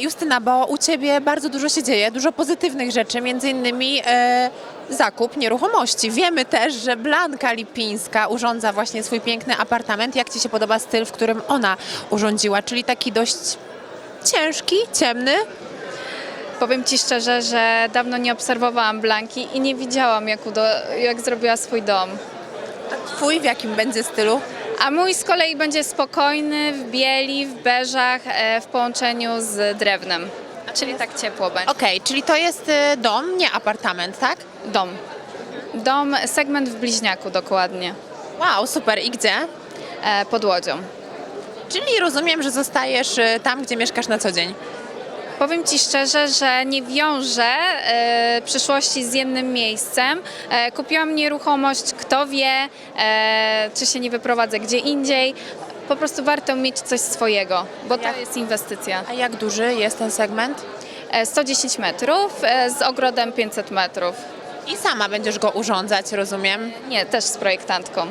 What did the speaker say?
Justyna, bo u Ciebie bardzo dużo się dzieje, dużo pozytywnych rzeczy, między innymi e, zakup nieruchomości. Wiemy też, że Blanka Lipińska urządza właśnie swój piękny apartament. Jak Ci się podoba styl, w którym ona urządziła, czyli taki dość ciężki, ciemny? Powiem Ci szczerze, że dawno nie obserwowałam Blanki i nie widziałam, jak, udo- jak zrobiła swój dom. A Twój w jakim będzie stylu? A mój z kolei będzie spokojny, w bieli, w beżach, e, w połączeniu z drewnem. Czyli tak ciepło będzie. Okej, czyli to jest e, dom, nie apartament, tak? Dom. Dom, segment w bliźniaku dokładnie, Wow, super. I gdzie? e, pod łodzią. Czyli rozumiem, że zostajesz tam, gdzie mieszkasz na co dzień. Powiem Ci szczerze, że nie wiążę e, przyszłości z jednym miejscem. E, kupiłam nieruchomość, kto wie, e, czy się nie wyprowadzę gdzie indziej. Po prostu warto mieć coś swojego, bo to jest inwestycja. A jak duży jest ten segment? E, 110 metrów e, z ogrodem 500 metrów. I sama będziesz go urządzać, rozumiem. Nie, też z projektantką.